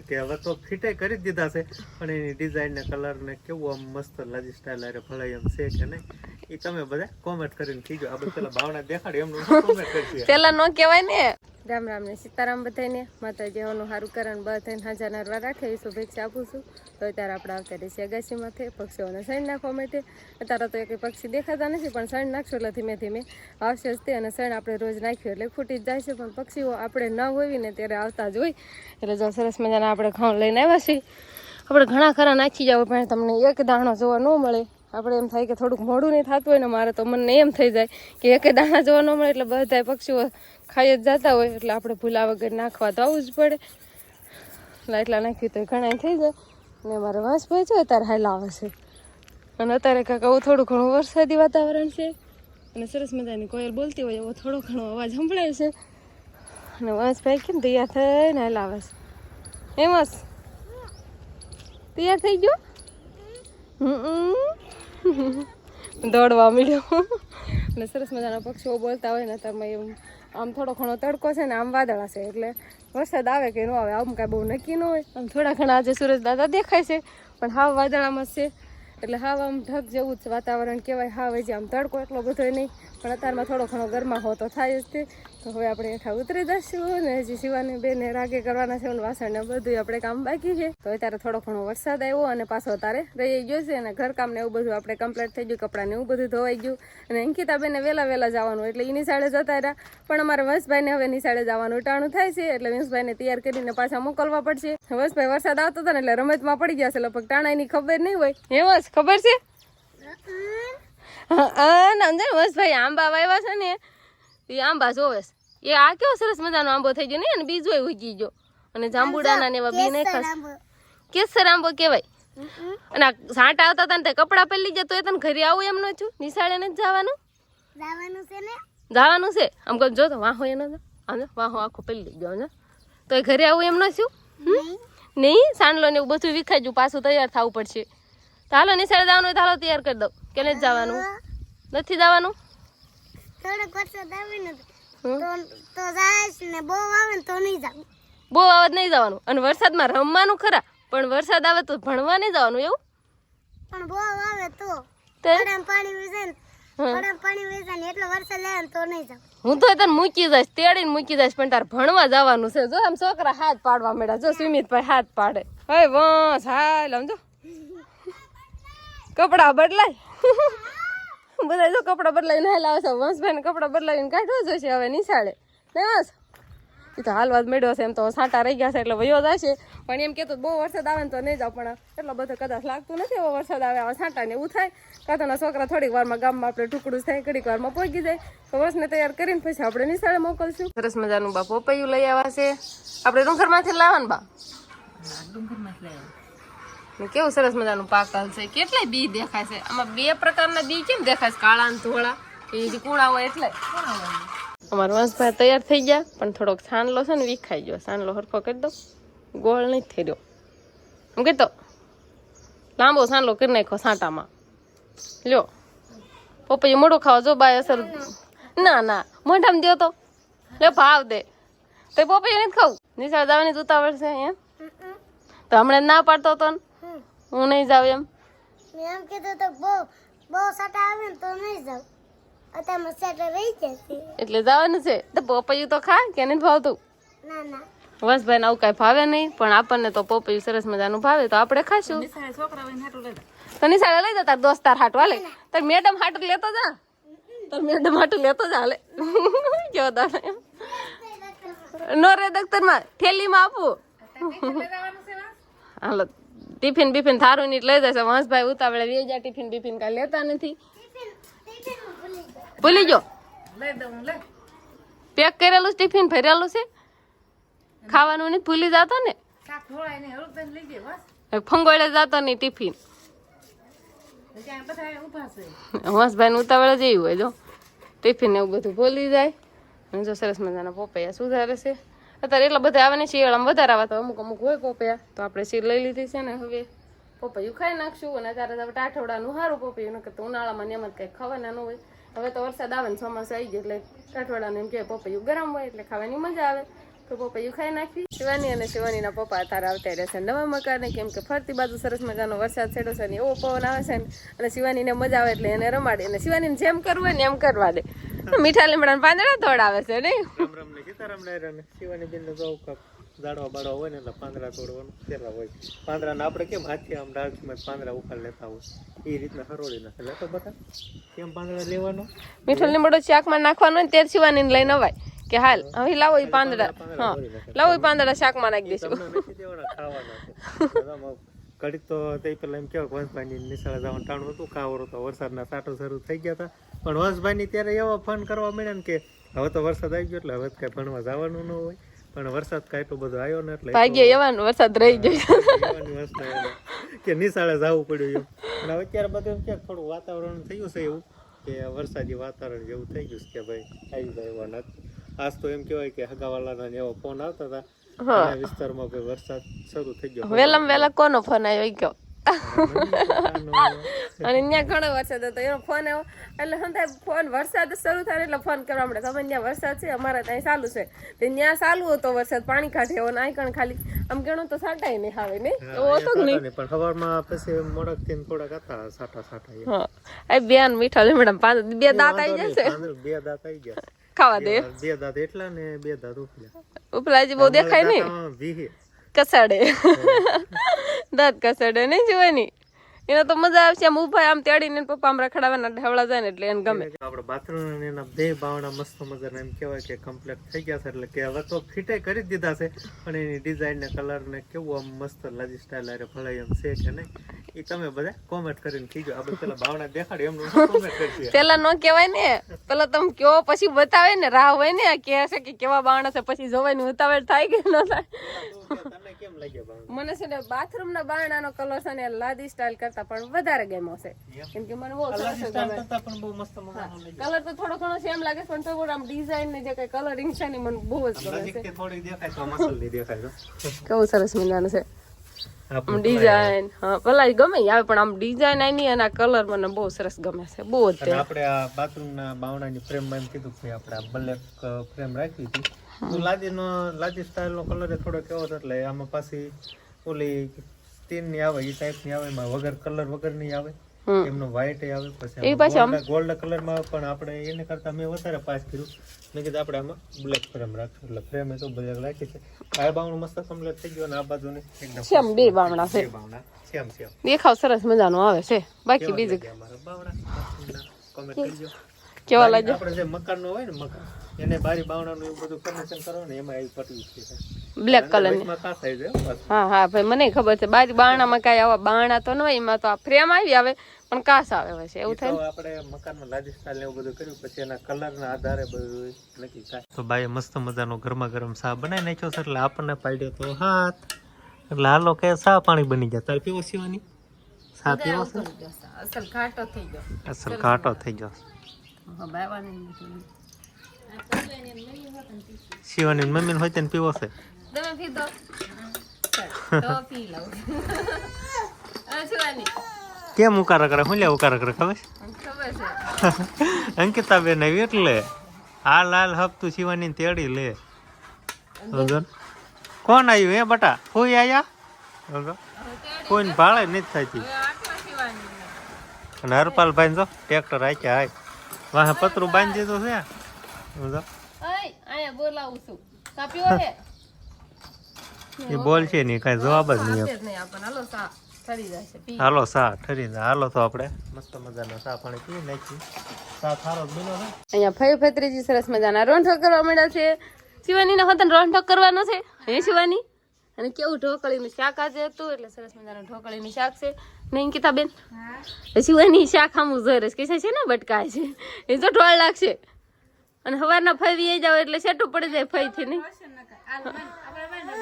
કે હવે તો ફિટે કરી દીધા છે. પણ એની ડિઝાઇન ને કલર ને કેવું આમ મસ્ત લાજી સ્ટાઇલ આરે ભળાય એમ છે કે નહીં એ તમે બધા કોમેન્ટ કરીને કીજો. આપણે પેલા ભાવના દેખાડી એમનું કોમેન્ટ કરશે પેલા નો કહેવાય ને રામ રામ ને સીતારામ બધાને માતાજી હોનું સારું કરણ બધાને હાજર નરવા રાખે એ શુભેચ્છા આપું છું. તો અત્યારે આપણે આવતા રહીએ માથે પક્ષીઓને સણ નાખવા માટે. અત્યારે તો એક પક્ષી દેખાતા નથી, પણ સણ નાખશું એટલે ધીમે ધીમે આવશે જ તે અને સણ આપણે રોજ નાખ્યું એટલે ખૂટી જ જાય છે. પણ પક્ષીઓ આપણે ન હોય ને ત્યારે આવતા જ હોય. એટલે જો સરસ મજાના આપણે ઘઉં લઈને આવ્યા છીએ. આપણે ઘણા ખરા નાખી જાવ, પણ તમને એક દાણો જોવા ન મળે. આપણે એમ થાય કે થોડુંક મોડું નહીં થતું હોય ને મારે તો મને એમ થઈ જાય કે એકે દાણા જોવા ન મળે એટલે બધા પક્ષીઓ ખાઈ જ જતા હોય, એટલે આપણે ભૂલા વગર નાખવા તો આવવું જ પડે. એટલે નાખ્યું તો ઘણા થઈ જાય. ને મારે વાંસ ભાઈ છે અત્યારે હાલ આવે છે. અને અત્યારે કાંક આવું થોડું ઘણું વરસાદી વાતાવરણ છે. અને સરસ મજાની કોયલ બોલતી હોય, એવો થોડો ઘણો અવાજ સંભળાય છે. અને વાંસ ભાઈ કેમ તૈયાર થઈને હાલ આવે છે. એમ જ તૈયાર થઈ ગયો? દોડવા મળ્યો અને સરસ મજાના પક્ષીઓ બોલતા હોય ને તમે એમ, આમ થોડો ઘણો તડકો છે ને આમ વાદળા છે, એટલે વરસાદ આવે કે ન આવે, આમ કાંઈ બહુ નક્કી ન હોય. આમ થોડા ઘણા આજે સુરજ દાદા દેખાય છે, પણ હાવ વાદળામાં છે. એટલે હાવ આમ ઢગ જેવું જ વાતાવરણ કહેવાય, હાવ હજી આમ તડકો એટલો બધો નહીં. પણ અત્યારમાં થોડો ઘણો ગરમા હોતો થાય જ તે. તો હવે આપણે હેઠા ઉતરી જશું ને હજી શિવાની બેને રાગે કરવાના છે વાસણ ને બધું આપણે કામ બાકી છે. તો અત્યારે થોડો ઘણો વરસાદ આવ્યો અને પાછો અત્યારે રહી ગયો છે અને ઘરકામ ને એવું બધું આપણે કમ્પ્લીટ થઈ ગયું, કપડાં ને એવું બધું ધોવાઈ ગયું. અને અંકિતાબેને વહેલા વહેલા જવાનું એટલે એ નિશાળે જતા રહ્યા. પણ અમારે વંશભાઈને હવે નિશાળે જવાનું ટાણું થાય છે એટલે વંશભાઈને તૈયાર કરીને પાછા મોકલવા પડશે. વંશભાઈ વરસાદ આવતો હતો ને એટલે રમતમાં પડી ગયા છે, લગભગ ટાણાની ખબર નહીં હોય. એમ ખબર છે? સમજે ભાઈ આંબા વાવ્યા છે ને એ આંબા જોવે એ આ કેવો સરસ મજાનો આંબો થઈ ગયો ને અને બીજો એ ઉગી ગયો. અને જાંબુડાના ને એવા બી નહીં ખાસ કેસર આંબો કહેવાય. અને આ સાંટા આવતા હતા ને તે કપડાં પહેરી જતો એ તને ઘરે આવું એમ ન છું નિશાળે નથી જવાનું? જવાનું છે ને? જવાનું છે? આમ કહું જો તો વાહો એનો તો આમ વાહો આખો પહેરી ગયો ને તો એ ઘરે આવું એમ ન છું નહીં? સાંડલો ને એવું બધું વિખાઈ ગયું પાછું તૈયાર થવું પડશે. તો હાલો નિશાળે જવાનું હોય તો હાલો તૈયાર કરી દઉં. કે નથી જવાનું? નથી જવાનું? થોડોક વરસાદ આવે ને તો તો જાય ને બહુ આવે ને તો નહીં જાવ બહુ અવાજ નહીં જવાનું. અને વરસાદમાં રમવાનું ખરા પણ વરસાદ આવે તો ભણવા નહીં જવાનું એવું? પણ બહુ આવે તો. પાણી વેચાય ને પાણી વેચાય ને એટલો વરસાદ આવે તો નહીં જાવ હું તો તને મૂકી જઈશ તેડીને મૂકી જઈશ પણ તાર ભણવા જવાનું છે. જો આમ છોકરા હાથ પાડવા મળ્યા જો સુમિતભાઈ હાથ પાડે. હવે વંશ હાલ કપડા બદલાય. બધા જો કપડા બદલાઈને હાલ છે. વંશભાઈને કપડા બદલાવીને કાઢવા જોઈશે હવે નિશાળે. વંશ એ તો હાલવા જ મેળ્યો છે, એમ તો સાંટા રહી ગયા છે એટલે વયો છે પણ એમ કહેતો બહુ વરસાદ આવે ને તો નહીં જાવ પણ એટલો બધો કદાચ લાગતું નથી એવો વરસાદ આવે, આવા સાંટાને એવું થાય. કાંતાના છોકરા થોડીક વારમાં ગામમાં આપણે ટુકડું થાય ઘડીક વારમાં પહોંચી જાય. તો વર્ષને તૈયાર કરીને પછી આપણે નિશાળે મોકલશું. સરસ મજાનું બા પોપૈયું લઈ આવ્યા છે. આપણે ડુંગરમાંથી લાવવાનું બા. ને કેવું સરસ મજાનું પાકલ છે. કેટલાય બી દેખાય છે. આમાં બે પ્રકારના બી કેમ દેખાય છે? કાળા અને ધોળા. એ કુણા હોય એટલે. અમારો વંશભાઈ તૈયાર થઈ ગયા, પણ થોડોક સાનલો છે ને વિખાઈ ગયો. સાનલો હરખો કરી દો ગોળ નહીં થઈ રહ્યો. એમ કહેતો, લાંબો સાનલો કરી નાખો સાંટામાં. લ્યો. પપ્પા મોઢું ખાવા જો બાય અસર. ના ના. મોઢામાં દ્યો તો. લે ભાવ દે. તો પપ્પા નથી ખાવું. નિશાળ જવાની જ ઉતાવળ છે એમ તો હમણાં ના પાડતો હતો ને. હું નહીં જાઉં એમ. મેં એમ કીધું તો બહુ બહુ સાટા આવે ને તો નહીં જાઉં. અત્યારમાં સાટા રહી જશે એટલે જવાનું છે. તો પપૈયું તો ખા કે નહીં ભાવતું? ના ના. વંશભાઈ આવું કાંઈ ભાવે નહીં પણ આપણને તો પપૈયું સરસ મજાનું ભાવે તો આપણે ખાશું. તો નિશાળે લઈ જા તાર દોસ્તાર હાટું હાલે. તાર મેડમ હાટું લેતો જા. તાર મેડમ હાટું લેતો જા હાલે. કેવો તારે નો રે થેલી થેલીમાં આપું. હાલો. ટિફિન બિફિન થારું નીટ લઈ જશે. વંશભાઈ ઉતાવળે વેજા ટિફિન બિફિન કાંઈ લેતા નથી. ભૂલી ગયો. પેક કરેલું ટિફિન ભરેલું છે. ખાવાનું નહીં ભૂલી જતો ને. ફંગોળે જતો નહીં ટિફિન. હંસભાઈ નું ઉતાવળે જેવું હોય જો. ટિફિન ને એવું બધું ભૂલી જાય. જો સરસ મજાના પોપૈયા સુધારે છે. અત્યારે એટલા બધા આવે ને શિયાળામાં વધારે આવે તો અમુક અમુક હોય પોપિયા. તો આપણે શીર લઈ લીધી છે ને હવે. પોપૈયું ખાઈ નાખશું અને અત્યારે તો ટાઠવડાનું સારું પોપૈયું. નકર તો ઉનાળામાં ને એમ જ કંઈ ખાવાના ન હોય. હવે તો વરસાદ આવે ને ચોમાસું આવી ગયો એટલે ટાઠવડાનું એમ કે પોપૈયું ગરમ હોય એટલે ખાવાની મજા આવે. તો પપૈયું ખાઈ નાખી. શિવાની અને શિવાનીના પપ્પા તારા આવતા રહેશે નવા મકાને કેમ કે ફરતી બાજુ સરસ મજાનો વરસાદ છેડો છે ને એવો પવન આવે છે ને અને શિવાનીને મજા આવે એટલે એને રમાડે. અને શિવાનીને જેમ કરવું હોય ને એમ કરવા દે. મીઠા લીમડાના પાંદડા તોડાવે છે નહીં? શિવાની બેન દાડવા બાડવા હોય ને એટલે પાંદડા તોડવાનું પેલા હોય. પાંદડા ને આપણે કેમ હાથથી આમ ડાળખીમાં પાંદડા ઉખાડ લેતા હોય? એ રીતના હરોળી નાખે. લેતો બધા કેમ પાંદડા લેવાનો? મીઠો લીમડો શાકમાં નાખવાનો ને ત્યારે શિવાનીને લઈને અવાય. કે હાલ હવે લાવો એ પાંદડા. હા લાવો એ પાંદડા શાકમાં નાખી દઈશું ઘડીક તો તે પેલા એમ કેવો વંશભાઈની નિશાળે જવાનું ટાણું હતું કાવરો તો વરસાદના સાટો શરૂ થઈ ગયા હતા. પણ વંશભાઈની ત્યારે એવો ફોન કરવા મળ્યા ને કે હવે તો વરસાદ આવી ગયો એટલે હવે તો કઈ ભણવા જવાનું ન હોય. પણ વરસાદ કાંઈ એટલો બધો આવ્યો ને એટલે ભાગ્ય એવાનો વરસાદ રહી એને કે નિશાળે જવું પડ્યું એમ. અને અત્યારે બધું એમ કે થોડું વાતાવરણ થયું છે એવું કે વરસાદી વાતાવરણ જેવું થઈ ગયું છે કે ભાઈ આવી જાય એવા નથી. આજ તો એમ કહેવાય કે હગાવાલાના ને ફોન આવતા હતા વિસ્તારમાં કોઈ વરસાદ શરૂ થઈ ગયો. વેલમ વેલા કોનો ફોન આવ્યો ગયો અને ત્યાં ઘણો વરસાદ હતો. એનો ફોન આવ્યો. એટલે શું થાય ફોન વરસાદ શરૂ થાય એટલે ફોન કરવા મળે. તમે ત્યાં વરસાદ છે અમારા ત્યાં ચાલુ છે. તે ત્યાં ચાલુ હતો વરસાદ. પાણી કાઢે એવો નાય કણ ખાલી. આમ ગણો તો સાટાય નહીં આવે નહીં? એવો હતો કે નહીં? પણ સવારમાં પછી મોડકથી થોડાક હતા સાટા સાટા હા. એ બેન મીઠા લીમડા પાંચ બે દાંત આવી જશે. બે દાંત આવી ગયા. ખાવા દે. બે દાંત એટલા ને બે દાંત ઉપલા. ઉપલા જે બહુ દેખાય નહીં. કસાડે. દાંત કસાડે નહીં જોવાની. એને તો મજા આવશે. આમ ઊભા આમ તેડીને પપ્પા આમ રખડાવાના ઢવળા જાય ને એટલે એને ગમે. આપણે બાથરૂમ અને એના બે બાવણા મસ્ત મજાના એમ કહેવાય કે કમ્પ્લીટ થઈ ગયા છે. એટલે કે હવે તો ફિટે કરી દીધા છે. પણ એની ડિઝાઇન ને કલર ને કેવું આમ મસ્ત લાજી સ્ટાઇલ આરે ભળાય એમ છે કે નહીં એ તમે બધા કોમેન્ટ કરીને કીજો આપણે પેલા બાવણા દેખાડે એમ કોમેન્ટ કરજો પેલા નો કહેવાય ને. પેલા તમે કયો પછી બતાવે ને. રાહ હોય ને. કે છે કે કેવા બાવણા છે પછી જોવાય ને ઉતાવળ થાય કે ન થાય. તને કેમ લાગ્યા મને છે ને બાથરૂમ ના બારણાનો કલર છે ને લાદી સ્ટાઇલ કરતા પણ વધારે ગમ્યો છે. કેમ કે મને બહુ સરસ લાજી કરતા પણ બહુ મસ્ત મજાનો કલર તો થોડો ઘણો સેમ લાગે પણ તો આમ ડિઝાઇન ને જે કઈ કલરિંગ છે ને મને બહુ જ ગમે નજીકથી થોડી દેખાય તો મસલની દેખાય તો કેવું સરસ મજાનું છે. ડિઝાઇન હા પેલા ગમે આવે પણ આમ ડિઝાઇન આની અને આ કલર મને બહુ સરસ ગમે છે બહુ જ આપણે આ બાથરૂમ ના બાવણાની ફ્રેમમાં એમ કીધું કે આપણે આ બ્લેક ફ્રેમ રાખી હતી. તો લાદી નો લાદી સ્ટાઇલ નો કલર થોડો કેવો છે એટલે આમાં પાછી ઓલી સ્ટીનની આવે એ ટાઈપની આવે એમાં વગર કલર વગરની આવે એમનો વ્હાઈટ આવે પછી ગોલ્ડ કલરમાં પણ આપણે એને કરતા મેં વધારે પાસ કર્યું. મેં કીધું આપણે આમાં બ્લેક ફ્રેમ રાખ્યું એટલે ફ્રેમ એ તો બ્લેક રાખી છે. આ બાવણું મસ્ત કમ્પ્લીટ થઈ ગયું અને આ બાજુ એકદમ સેમ બે બામણા છે. Same same. દેખાવ સરસ મજાનો આવે છે. બાકી બીજું બાવણા. કેવા લાગે આપણે જે મકાન નો હોય ને મકાન. એને બારી બાવણાનું એવું બધું ફર્નિચર કરવાનું એમાં આવી પટવી છે. બ્લેક કલરની. થાય હા હા ભાઈ મને ખબર છે. બારી બારણામાં કાંઈ આવા બારણા તો ન હોય એમાં તો આ ફ્રેમ આવી આવે પણ કાસ આવે છે. એવું થાય આપણે મકાનમાં લાદી ને એવું બધું કર્યું પછી એના કલર ના આધારે બધું નક્કી થાય. તો ભાઈ મસ્ત મજાનો ગરમા ગરમ સા બનાવી નાખ્યો છે એટલે આપણને પાડ્યો તો હાથ. એટલે હાલો કે સા પાણી બની ગયા. તારે પીવો સીવાની ચા પીવો અસલ ઘાટો થઈ ગયો. અસલ ઘાટો થઈ ગયો. શિવાની મમ્મી હોય તેને પીવો છે. તમે પીધો તો પી લઉં. શિવાની. કેમ ઉકાર કરે? હું લે ઉકાર કરે ખબર છે? અંકિતા બેન આવી એટલે આ લાલ હપ્તું શિવાની તેડી લે? કોણ આવ્યું હે બટા? કોઈ આયા? કોઈને ભાળે નથી થતી અને હરપાલભાઈ જો ટ્રેક્ટર આખ્યા હાય. વાહ પતરું બાંધી દીધું છે. સમજો? બોલાવું છું. ચા હે એ બોલ છે નહીં કાંઈ જવાબ જ નહીં હાલો ચા ઠરી જશે હાલો સા ઠરી જાય. હાલો તો આપણે મસ્ત મજાનો સા પાણી પી નાખી. સા થારો બનો છે. અહીંયા ફઈ ફત્રીજી સરસ મજાના રોંઠો કરવા માંડ્યા છે. શિવાનીને હોતન રોંઠો કરવાનો છે. હે શિવાની? અને કેવું ઢોકળીનું શાક આજે હતું? એટલે સરસ મજાનું ઢોકળીનું શાક છે. નહીં કીધા બેન શિવાની શાક આમ જોઈ કે છે ને બટકાય છે. એ તો ઢોળ લાગશે. અને સવારના ફઈ વી જાવ એટલે સેટું પડી જાય ફઈ નહીં.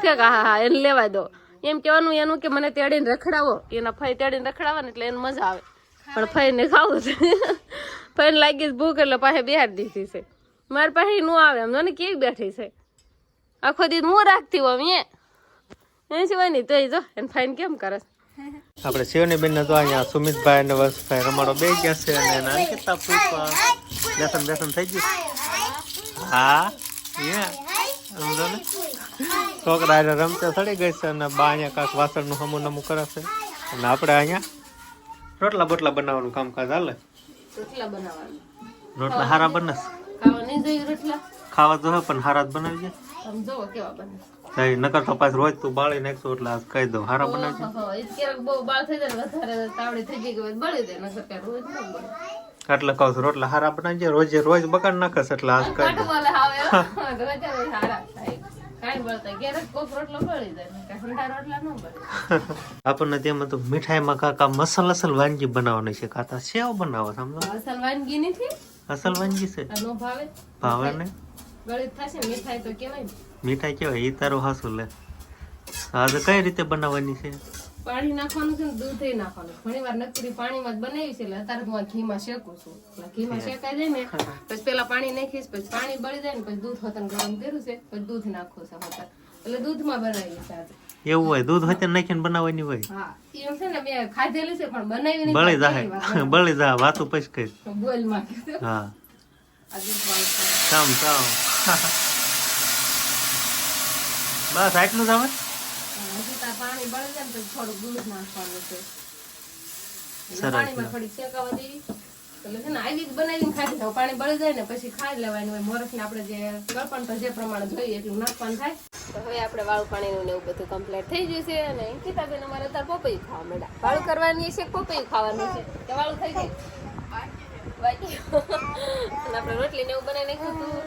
ઠીક હા હા, એને લેવા દો. એમ કહેવાનું એનું કે મને તેડીને રખડાવો. એના ફઈ તેડીને રખડાવે ને એટલે એને મજા આવે. પણ ફઈને ખાવું છે. ફઈને લાગી ભૂખ એટલે પાસે બિહાર દીધી છે. મારી પાસે નું આવે એમ. ને કેવી બેઠી છે? આખો દી હું રાખતી હોઉં એ એ સિવાય નહીં તો જો, એને ફાઈન કેમ કરે આપણે શિવની બેન તો અહીંયા સુમિતભાઈ અને વંશભાઈ રમાડો બે ગયા છે અને એના અંકિતા પૂછવા. લેસન બેસન, થઈ ગયું? હા? છોકરા એટલે રમતા સડી ગઈ છે અને બા અહીંયા કાંક વાસણનું હમું નમું કરે છે. અને આપણે અહીંયા રોટલા બોટલા બનાવવાનું કામકાજ હાલે? રોટલા બનાવવાનું. રોટલા હારા બને ખાવા તો પણ હારા જ બનાવી જાય નકર તો પાછું રોજ તું બાળી નાખશું એટલે કહી દઉં હારા બનાવજે. ઓહો, એ ક્યારેક બહુ બાળ થઈ જાય એટલે કહું છું રોટલા હારા બનાવજે રોજે રોજ બગાડ નાખશ એટલે આજ કાંઈ આપણને તેમાં તો મીઠાઈમાં કાકા મસલ અસલ વાનગી બનાવવાની છે. કાતા સેવ બનાવો સમજો? અસલ વાનગી નથી? અસલ વાનગી છે? ભાવે? ભાવે ને? ગળિત થશે મીઠાઈ તો કેવાય મીઠાઈ કેવાય ઈ તારો હાસું લે. આજે કઈ રીતે બનાવવાની છે? પાણી નાખવાનું છે ને દૂધ નાખવાનું ઘણી વાર નકરી પાણીમાં જ બનાવી છે એટલે અત્યારે હું ઘીમાં શેકું છું. એટલે ઘીમાં શેકાઈ જાય ને પછી પેલા પાણી નાખીશ પછી પાણી બળી જાય ને પછી દૂધ હોતન ગરમ કર્યું છે પછી દૂધ નાખું છે હોતન એટલે દૂધમાં બનાવી છે આજે. એવું હોય દૂધ હોય નાખીને બનાવવાની હોય. હા એમ છે ને મેં ખાધેલું છે પણ બનાવી નહીં બળી જાય બળી જાય વાતું પછી કઈ બોલમાં હા. બસ આટલું જ આવે હજી પાણી બળી જાય ને પછી થોડું દૂધ નાખવાનું છે. પાણીમાં થોડી શેકાવા દેવી. એટલે છે ને આવી જ બનાવીને ખાઈ લેવું. પાણી બળી જાય ને પછી ખાઈ લેવાનું. હોય મોરસને આપણે જે ગળપણ પર જે પ્રમાણે જોઈએ એટલું નાખવાનું થાય. તો હવે આપણે વાળું પાણીનું ને એવું બધું કમ્પ્લીટ થઈ ગયું છે અને અંકિતાબેન અમારે અત્યારે પપૈયું ખાવા માંડ્યા. વાળું કરવાની છે પપૈયું ખાવાનું છે વાળું થઈ ગયું. બાકી આપણે રોટલી ને એવું બનાવી નાખ્યું હતું.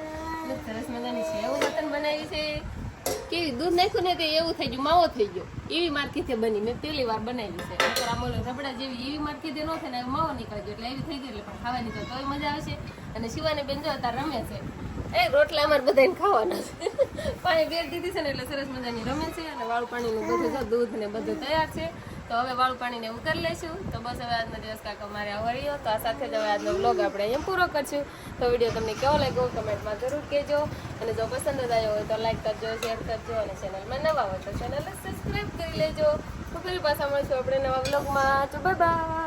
સરસ મજાની છે એવું વતન બનાવી છે. કેવી દૂધ નાખ્યું ને તો એવું થઈ ગયું, માવો થઈ ગયો. એવી માર્કેટે બની. મેં પહેલી વાર બનાવી છે. આમ રબડા જેવી એવી માર્કેટે ન થાય ને, માવો નીકળી ગયો એટલે એવી થઈ ગઈ, એટલે પણ ખાવાની તો તોય મજા આવશે. અને શિવાની બેન જો અત્યારે રમે છે. એ રોટલા અમારે બધાને ખાવાના છે. પાણી બે દીધી છે ને એટલે સરસ મજાની રમે છે અને વાળું પાણીનું બધું દૂધ ને બધું તૈયાર છે. તો હવે વાળું પાણીને એવું કરી લઈશું. તો બસ હવે આજનો દિવસ કાકા મારે આવડ્યો તો આ સાથે જ હવે આજનો વ્લોગ આપણે અહીંયા પૂરો કરશું. તો વીડિયો તમને કેવો લાગ્યો કમેન્ટમાં જરૂર કહેજો. અને જો પસંદ જ આવ્યો હોય તો લાઈક કરજો શેર કરજો અને ચેનલમાં નવા હોય તો ચેનલને સબસ્ક્રાઈબ કરી લેજો. તો ફરી પાછા મળશું આપણે નવા વ્લોગમાં તો બાય બાય